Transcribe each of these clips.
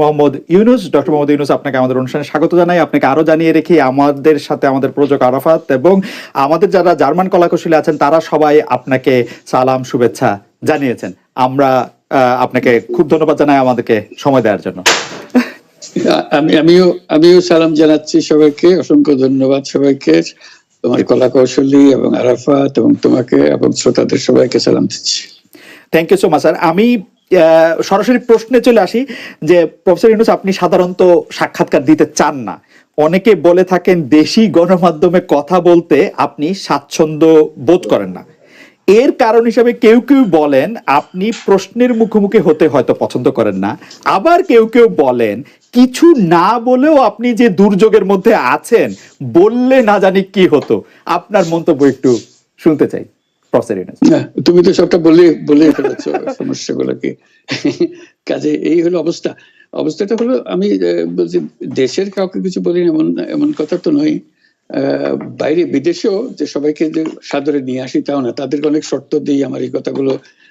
Mohammad Yunus doctor Mohammad Yunus আপনাকে আমাদের অনুষ্ঠানে স্বাগত জানাই। আপনাকে আরও জানিয়ে রেখি আমাদের সাথে আমাদের প্রযোজক আরাফাত এবং আমাদের যারা জার্মান কলাকুশলী আছেন তারা সবাই আপনাকে সালাম শুভেচ্ছা জানিয়েছেন। আমরা আপনাকে খুব ধন্যবাদ জানাই আমাদেরকে সময় দেওয়ার জন্য। আমি আমিও আমিও সালাম জানাচ্ছি সবাইকে। অসংখ্য ধন্যবাদ সবাইকে। তোমার কলা কৌশলী এবং আরাফাত এবং তোমাকে এবং শ্রোতাদের সবাইকে সালাম দিচ্ছি। Thank you so much sir আমি সরাসরি প্রশ্নে চলে আসি যে, প্রফেসর ইউনুস, আপনি সাধারণত সাক্ষাৎকার দিতে চান না। অনেকে বলে থাকেন দেশি গণমাধ্যমে কথা বলতে আপনি স্বাচ্ছন্দ্য বোধ করেন না। এর কারণ হিসাবে কেউ কেউ বলেন, আপনি প্রশ্নের মুখোমুখি হতে হয়তো পছন্দ করেন না। আবার কেউ কেউ বলেন, কিছু না বলেও আপনি যে দুর্যোগের মধ্যে আছেন, বললে না জানি কি হতো। আপনার মন্তব্য একটু শুনতে চাই। তুমি তো সবটা বলে বলে ফেলেছ সমস্যাগুলোকে কাজে এই হলো অবস্থা। অবস্থাটা হলো, আমি বলছি, দেশের কাউকে কিছু বলি এমন এমন কথা তো নয়। বাইরে বিদেশেও যে সবাইকে যে সাদরে নিয়ে আসি তাও না, তাদেরকে অনেক শর্ত দিই আমার এই কথাগুলো।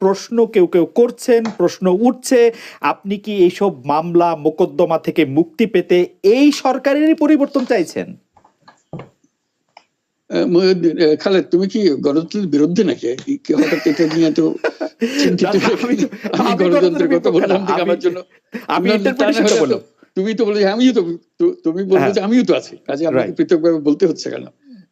প্রশ্ন কেউ কেউ করছেন প্রশ্ন উঠছে আপনি কি এইসব মামলা মোকদ্দমা থেকে মুক্তি পেতে এই সরকারেরই পরিবর্তন চাইছেন? খালেদ তুমি কি গণতন্ত্রের বিরুদ্ধে নাকি? হঠাৎ এটা নিয়ে তো আমি গণতন্ত্রের কথা বললাম আমার জন্য আমি তুমি তো বলে আমিও তো তুমি হ্যাঁ। যে আমিও তো আছি। কাজে আমাকে. পৃথকভাবে বলতে হচ্ছে কেন?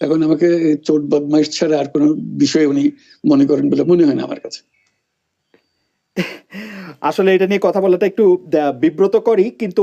এখন আমাকে চোট বদমাইশ ছাড়া আর কোনো বিষয় উনি মনে করেন বলে মনে হয় না আমার কাছে। আসলে এটা নিয়ে কথা বলাটা একটু আহ, বিব্রতকরই কিন্তু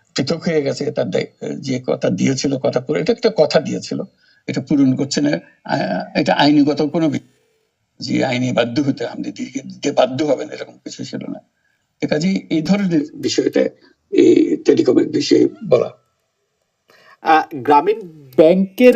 পৃথক হয়ে গেছে, তার যে কথা দিয়েছিল, কথা পুরো, এটা একটা কথা দিয়েছিল। এটা পূরণ করছে না এটা আইনিগত কোনো যে আইনে বাধ্য হতে আপনি দিতে বাধ্য হবেন এরকম কিছু ছিল না। কাজে এই ধরনের বিষয়টা এই টেলিকমের বিষয়ে বলা। গ্রামীণ ব্যাংকের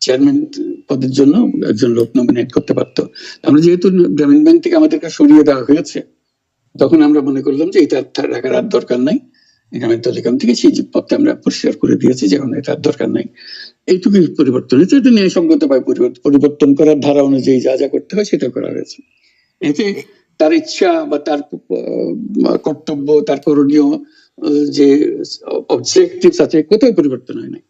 চেয়ারম্যান পদের জন্য একজন লোক নমিনেট করতে পারতো। আমরা যেহেতু গ্রামীণ ব্যাংক থেকে আমাদেরকে সরিয়ে দেওয়া হয়েছে তখন আমরা মনে করলাম যে এটা রাখার আর দরকার নাই। টেলিকম থেকে সেই পদটা আমরা পরিষ্কার করে দিয়েছি যে এখন দরকার নাই। পরিবর্তন এটা ন্যায়সঙ্গত ভাবে পরিবর্তন- করার ধারা অনুযায়ী যা যা করতে হয় সেটা করা হয়েছে। এতে তার ইচ্ছা বা তার কর্তব্য তার করণীয় যে অবজেক্টিভস আছে কোথাও পরিবর্তন হয় না আহ,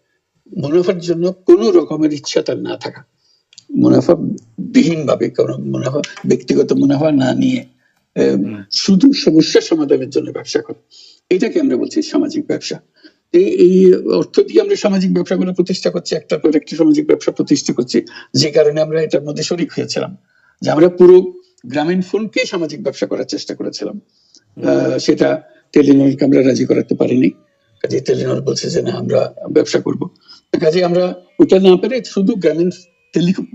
মুনাফার জন্য কোনো রকমের ইচ্ছা তার না থাকা। মুনাফা বিহীন ভাবে কোনো মুনাফা ব্যক্তিগত মুনাফা না নিয়ে শুধু সমস্যা সমাধানের জন্য ব্যবসা করা। এটাকে আমরা বলছি সামাজিক ব্যবসা। এই অর্থ দিয়ে আমরা সামাজিক ব্যবসাগুলো প্রতিষ্ঠা করছি একটার পর একটা সামাজিক ব্যবসা প্রতিষ্ঠা করছি যে কারণে আমরা এটার মধ্যে শরিক হয়েছিলাম। যে আমরা পুরো গ্রামীণ ফোনকে সামাজিক ব্যবসা করার চেষ্টা করেছিলাম। আহ, সেটা টেলিনরকে আমরা রাজি করাতে পারিনি। কাজে টেলিনর বলছে যে না, আমরা ব্যবসা করব। কাজে আমরা ওটা না পেরে শুধু গ্রামীণ টেলিকম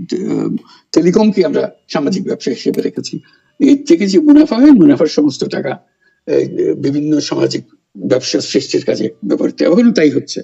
টেলিকমকে আমরা সামাজিক ব্যবসা হিসেবে রেখেছি। এর থেকে যে মুনাফা হয়, মুনাফার সমস্ত টাকা বিভিন্ন সামাজিক ব্যবসা সৃষ্টির কাজে ব্যবহৃত এখনও তাই হচ্ছে।